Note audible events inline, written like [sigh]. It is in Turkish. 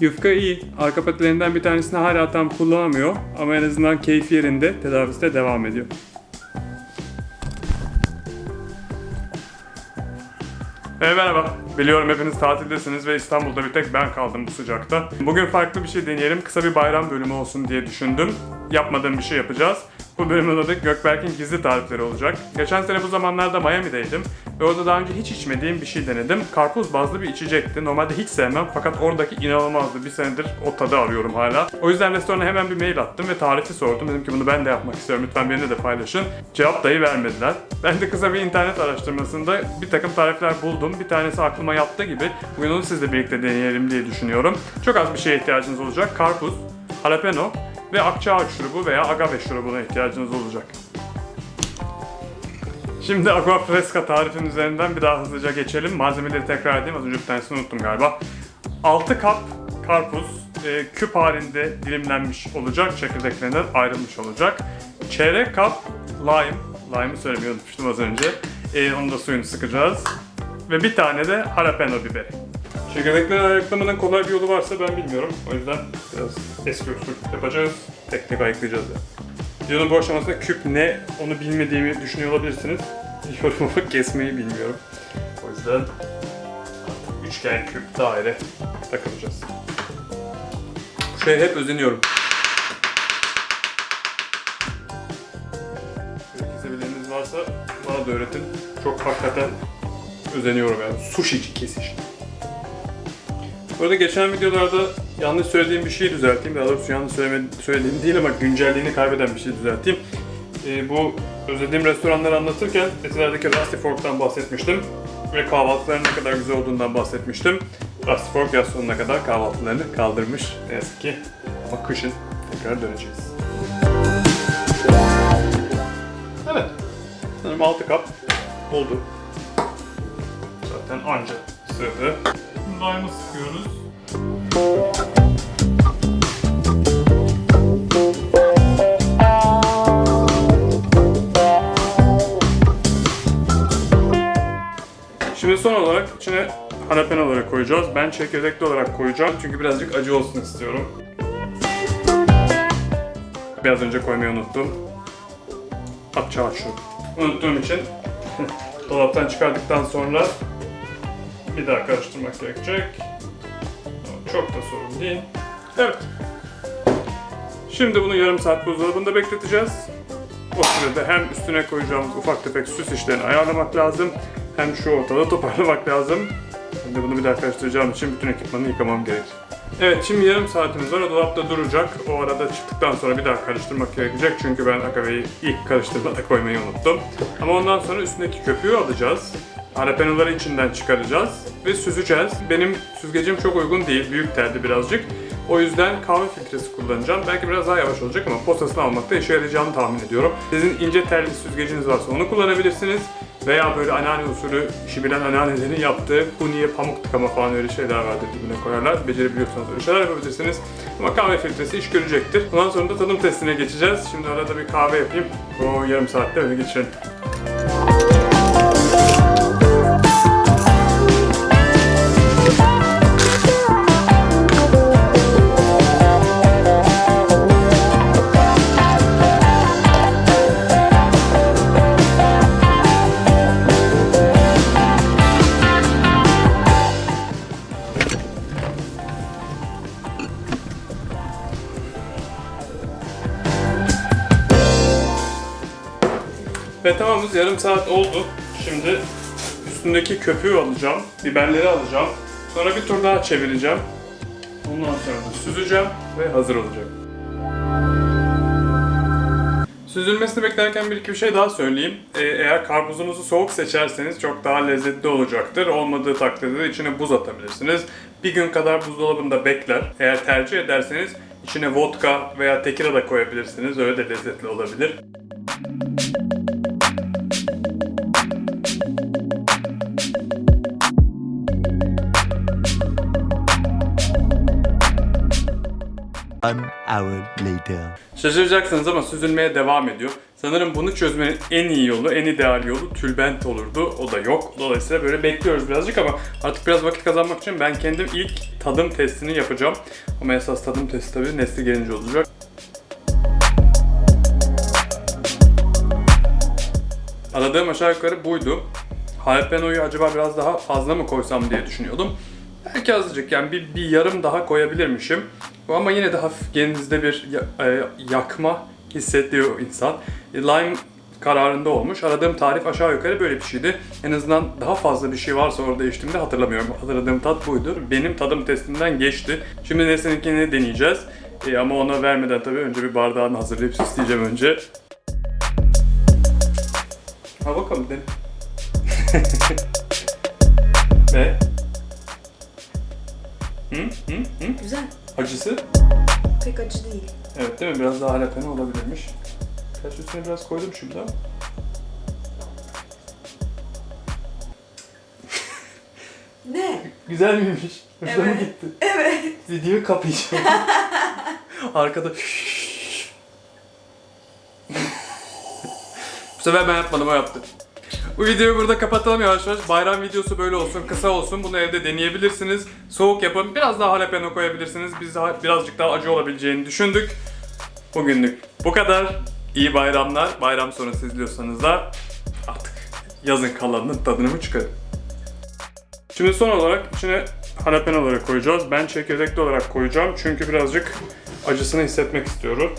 Yufka iyi. Arka patilerinden bir tanesini hala tam kullanamıyor ama en azından keyfi yerinde tedavisi de devam ediyor. Evet merhaba. Biliyorum hepiniz tatildesiniz ve İstanbul'da bir tek ben kaldım bu sıcakta. Bugün farklı bir şey deneyelim. Kısa bir bayram bölümü olsun diye düşündüm. Yapmadığım bir şey yapacağız. Bu bölümün adı Gökberk'in gizli tarifleri olacak. Geçen sene bu zamanlarda Miami'deydim ve orada daha önce hiç içmediğim bir şey denedim. Karpuz bazlı bir içecekti. Normalde hiç sevmem fakat oradaki inanılmazdı. Bir senedir o tadı arıyorum hala. O yüzden restorana hemen bir mail attım ve tarifi sordum. Dedim ki bunu ben de yapmak istiyorum. Lütfen benimle de paylaşın. Cevap dahi vermediler. [laughs] Ben de kısa bir internet araştırmasında bir takım tarifler buldum. Bir tanesi aklıma yattı gibi. Bugün onu sizle birlikte deneyelim diye düşünüyorum. Çok az bir şeye ihtiyacınız olacak. Karpuz, jalapeno ve akçaağaç şurubu veya agave şurubuna ihtiyacınız olacak. Şimdi aqua fresca tarifin üzerinden bir daha hızlıca geçelim. Malzemeleri tekrar edeyim. Az önce bir tanesini unuttum galiba. 6 kap karpuz e, küp halinde dilimlenmiş olacak. Çekirdeklerinden ayrılmış olacak. Çeyrek kap lime. Lime'ı söylemeyi unutmuştum az önce. E, onun da suyunu sıkacağız. Ve bir tane de jalapeno biberi. Çekirdekleri ayıklamanın kolay bir yolu varsa ben bilmiyorum. O yüzden biraz eski usul yapacağız. Tek tek ayıklayacağız yani. Videonun bu aşamasında küp ne onu bilmediğimi düşünüyor olabilirsiniz. [laughs] Yorumumu kesmeyi bilmiyorum. O yüzden üçgen, küp, daire takılacağız. Bu şeye hep özeniyorum. Kesebileniniz varsa bana da öğretin. Çok hakikaten özeniyorum yani. Sushici kesiş. Bu arada geçen videolarda yanlış söylediğim bir şeyi düzelteyim. Daha doğrusu yanlış söylediğim değil ama güncelliğini kaybeden bir şey düzelteyim. Ee, bu özlediğim restoranları anlatırken Etiler'deki Rusty Fork'tan bahsetmiştim. Ve kahvaltıların ne kadar güzel olduğundan bahsetmiştim. Rusty Fork yaz sonuna kadar kahvaltılarını kaldırmış. Ne yazık ki. Ama kışın tekrar döneceğiz. Evet. Sanırım 6 kap oldu. Zaten anca sığdı. Lime'ı sıkıyoruz. Şimdi son olarak içine jalapenoları koyacağız. Ben çekirdekli olarak koyacağım çünkü birazcık acı olsun istiyorum. Biraz önce koymayı unuttum. Akçaağaç şu. Unuttuğum için [laughs] dolaptan çıkardıktan sonra bir daha karıştırmak gerekecek. Çok da sorun değil. Evet. Şimdi bunu yarım saat buzdolabında bekleteceğiz. O sırada hem üstüne koyacağımız ufak tefek süs işlerini ayarlamak lazım. Hem şu ortalığı toparlamak lazım. De bunu bir daha karıştıracağım için bütün ekipmanı yıkamam gerekir. Evet şimdi yarım saatimiz var. O dolapta duracak. O arada çıktıktan sonra bir daha karıştırmak gerekecek. Çünkü ben akaveyi ilk karıştırmada koymayı unuttum. Ama ondan sonra üstündeki köpüğü alacağız. Jalapenoları içinden çıkaracağız ve süzeceğiz. Benim süzgecim çok uygun değil. Büyük teldi birazcık. O yüzden kahve filtresi kullanacağım. Belki biraz daha yavaş olacak ama posasını almakta işe yarayacağını tahmin ediyorum. Sizin ince telli süzgeciniz varsa onu kullanabilirsiniz. Veya böyle anneanne usulü işi bilen anneannelerin yaptığı huniye pamuk tıkama falan öyle şeyler vardır dibine koyarlar. Becerebiliyorsanız öyle şeyler yapabilirsiniz. Ama kahve filtresi iş görecektir. Ondan sonra da tadım testine geçeceğiz. Şimdi arada bir kahve yapayım. O yarım saatte öyle geçirelim. Ve tamamız yarım saat oldu. Şimdi üstündeki köpüğü alacağım, biberleri alacağım. Sonra bir tur daha çevireceğim. Ondan sonra da süzeceğim ve hazır olacak. Süzülmesini beklerken bir iki bir şey daha söyleyeyim. Ee, eğer karpuzunuzu soğuk seçerseniz çok daha lezzetli olacaktır. Olmadığı takdirde de içine buz atabilirsiniz. Bir gün kadar buzdolabında bekler. Eğer tercih ederseniz içine vodka veya tekila da koyabilirsiniz. Öyle de lezzetli olabilir. One hour later. Şaşıracaksınız ama süzülmeye devam ediyor. Sanırım bunu çözmenin en iyi yolu, en ideal yolu tülbent olurdu. O da yok. Dolayısıyla böyle bekliyoruz birazcık ama artık biraz vakit kazanmak için ben kendim ilk tadım testini yapacağım. Ama esas tadım testi tabii nesli gelince olacak. Aradığım aşağı yukarı buydu. Jalapeno'yu acaba biraz daha fazla mı koysam diye düşünüyordum. Belki azıcık yani bir, bir yarım daha koyabilirmişim. Ama yine de hafif geninizde bir e, yakma hissediyor insan. E, Lime kararında olmuş. Aradığım tarif aşağı yukarı böyle bir şeydi. En azından daha fazla bir şey varsa orada içtiğimde hatırlamıyorum. Hatırladığım tat buydu. Benim tadım testinden geçti. Şimdi Nesli'ninkini deneyeceğiz. E, ama ona vermeden tabii önce bir bardağını hazırlayıp süsleyeceğim önce. Ha bakalım dene. [laughs] Ve? Hı? Hı? Hı? Güzel. Acısı? Pek acı değil. Evet değil mi? Biraz daha jalapeno olabilirmiş. Kaç üstüne biraz koydum şimdi ama. [laughs] Ne? Güzel miymiş? Hoşuna mı Evet. gitti? Evet. Videoyu kapayacağım. [laughs] Arkada [laughs] Bu sefer ben yapmadım o yaptı. Bu videoyu burada kapatalım yavaş yavaş. Bayram videosu böyle olsun, kısa olsun. Bunu evde deneyebilirsiniz. Soğuk yapın. Biraz daha jalapeno koyabilirsiniz. Biz birazcık daha acı olabileceğini düşündük. Bugünlük bu kadar. İyi bayramlar. Bayram sonrası izliyorsanız da artık yazın kalanının tadını mı çıkarın. Şimdi son olarak içine jalapenoları koyacağız. Ben çekirdekli olarak koyacağım çünkü birazcık acısını hissetmek istiyorum.